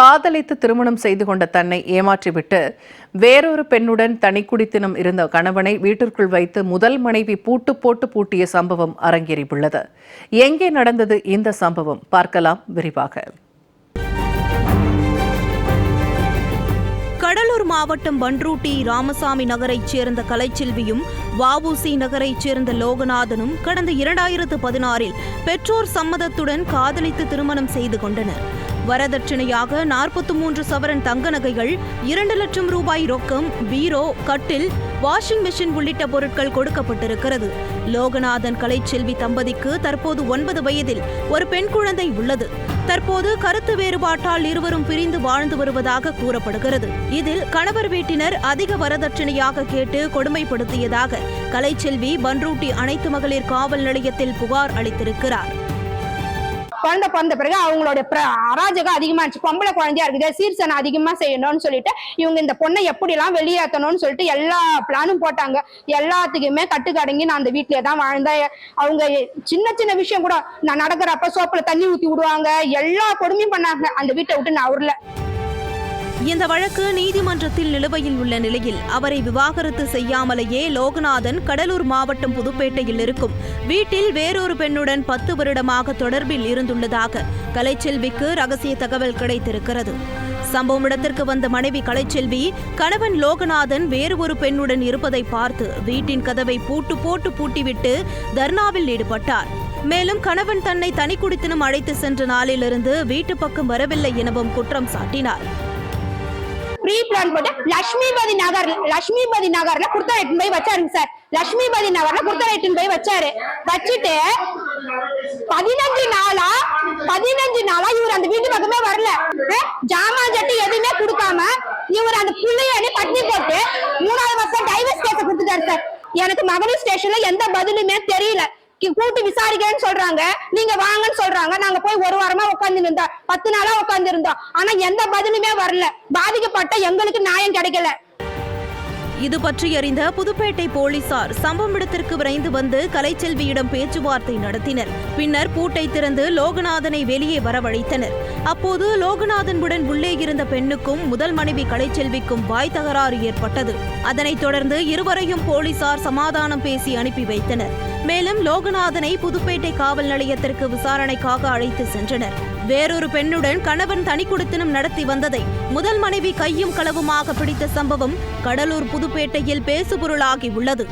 காதலித்து திருமணம் செய்து கொண்ட தன்னை ஏமாற்றிவிட்டு வேறொரு பெண்ணுடன் தனிக்குடித்தனம் இருந்த கணவனை வீட்டிற்குள் வைத்து முதல் மனைவி பூட்டு போட்டு பூட்டிய சம்பவம் அரங்கேறியுள்ளது. எங்கே நடந்தது இந்த சம்பவம்? பார்க்கலாம் விரிவாக. கடலூர் மாவட்டம் பன்ரூட்டி ராமசாமி நகரைச் சேர்ந்த கலைச்செல்வியும் வஉசி நகரைச் சேர்ந்த லோகநாதனும் கடந்த இரண்டாயிரத்து பதினாறில் பெற்றோர் சம்மதத்துடன் காதலித்து திருமணம் செய்து கொண்டனர். வரதட்சணையாக நாற்பத்தி மூன்று சவரன் தங்க நகைகள் இரண்டு லட்சம் ரூபாய் ரொக்கம் பீரோ கட்டில் வாஷிங் மிஷின் உள்ளிட்ட பொருட்கள் கொடுக்கப்பட்டிருக்கிறது. லோகநாதன் கலைச்செல்வி தம்பதிக்கு தற்போது ஒன்பது வயதில் ஒரு பெண் குழந்தை உள்ளது. தற்போது கருத்து வேறுபாட்டால் இருவரும் பிரிந்து வாழ்ந்து வருவதாக கூறப்படுகிறது. இதில் கணவர் வீட்டினர் அதிக வரதட்சணையாக கேட்டு கொடுமைப்படுத்தியதாக கலைச்செல்வி பன்ரூட்டி அனைத்து மகளிர் காவல் நிலையத்தில் புகார் அளித்திருக்கிறார். குழந்தை பிறந்த பிறகு அவங்களோட பிர- அதிகமா இருந்துச்சு. பொம்பளை குழந்தையா இருக்குது. சீர்சனை அதிகமா செய்யணும்னு சொல்லிட்டு இவங்க இந்த பொண்ணை எப்படிலாம் வெளியேற்றணும்னு சொல்லிட்டு எல்லா பிளானும் போட்டாங்க. எல்லாத்துக்குமே கட்டுக்கடங்கி நான் அந்த வீட்லயே தான் வாழ்ந்தேன். அவங்க சின்ன சின்ன விஷயம் கூட நான் நடக்கிறப்ப சோப்புல தண்ணி ஊத்தி விடுவாங்க. எல்லா கொடுமையும் பண்ணாங்க. அந்த வீட்டை விட்டு நான் அவர்ல இந்த வழக்கு நீதிமன்றத்தில் நிலுவையில் உள்ள நிலையில் அவரை விவாகரத்து செய்யாமலேயே லோகநாதன் கடலூர் மாவட்டம் புதுப்பேட்டையில் இருக்கும். வீட்டில் வேறொரு பெண்ணுடன் பத்து வருடமாக தொடர்பில் இருந்துள்ளதாக கலைச்செல்விக்கு ரகசிய தகவல் கிடைத்திருக்கிறது. சம்பவம் இடத்திற்கு வந்த மனைவி கலைச்செல்வி கணவன் லோகநாதன் வேறு ஒரு பெண்ணுடன் இருப்பதை பார்த்து வீட்டின் கதவை பூட்டு போட்டு பூட்டிவிட்டு தர்ணாவில் ஈடுபட்டார். மேலும் கணவன் தன்னை தனிக்குடித்தனம் அழைத்து சென்ற நாளிலிருந்து வீட்டு பக்கம் வரவில்லை எனவும் குற்றம் சாட்டினார். ப்ரீ பிளான் போட்டு லட்சுமிபதி நகர் லட்சுமிபதி நகர்ல குர்த்தா எட்டுன்னு போய் வச்சாருங்க சார். லட்சுமிபதி நகர்ல குர்த்தா எட்டுன்னு போய் வச்சாரு. வச்சுட்டு பதினஞ்சு நாளா பதினஞ்சு நாளா இவர் அந்த வீட்டு பக்கமே வரல. ஜாமா ஜாமான் ஜட்டி எதுவுமே கொடுக்காம இவர் அந்த பிள்ளையாடி பட்னி போட்டு மூணாவது வருஷம் டைவர்ஸ் கேஸ் கொடுத்துட்டாரு சார். எனக்கு மகளிர் ஸ்டேஷன்ல எந்த பதிலுமே தெரியல. கூட்டு விசாரிக்கிறேன்னு சொல்றாங்க. நீங்க வாங்கன்னு சொல்றாங்க. நாங்க போய் ஒரு வாரமா உட்கார்ந்து இருந்தோம் பத்து நாளா உட்கார்ந்து இருந்தோம் ஆனா எந்த பதிலுமே வரல. பாதிக்கப்பட்ட எங்களுக்கு நியாயம் கிடைக்கல. இது பற்றி அறிந்த புதுப்பேட்டை போலீசார் சம்பவம் இடத்திற்கு விரைந்து வந்து கலைச்செல்வியிடம் பேச்சுவார்த்தை நடத்தினர். பின்னர் பூட்டை திறந்து லோகநாதனை வெளியே வரவழைத்தனர். அப்போது லோகநாதனுடன் உள்ளே இருந்த பெண்ணுக்கும் முதல் மனைவி கலைச்செல்விக்கும் வாய் தகராறு ஏற்பட்டது. அதனைத் தொடர்ந்து இருவரையும் போலீசார் சமாதானம் பேசி அனுப்பி வைத்தனர். மேலும் லோகநாதனை புதுப்பேட்டை காவல் நிலையத்திற்கு விசாரணைக்காக அழைத்து சென்றனர். வேறொரு பெண்ணுடன் கணவன் தனிக்குடித்தனம் நடத்தி வந்ததை முதல் மனைவி கையும் களவுமாக பிடித்த சம்பவம் கடலூர் புதுப்பேட்டையில் பேசுபொருளாகி உள்ளது.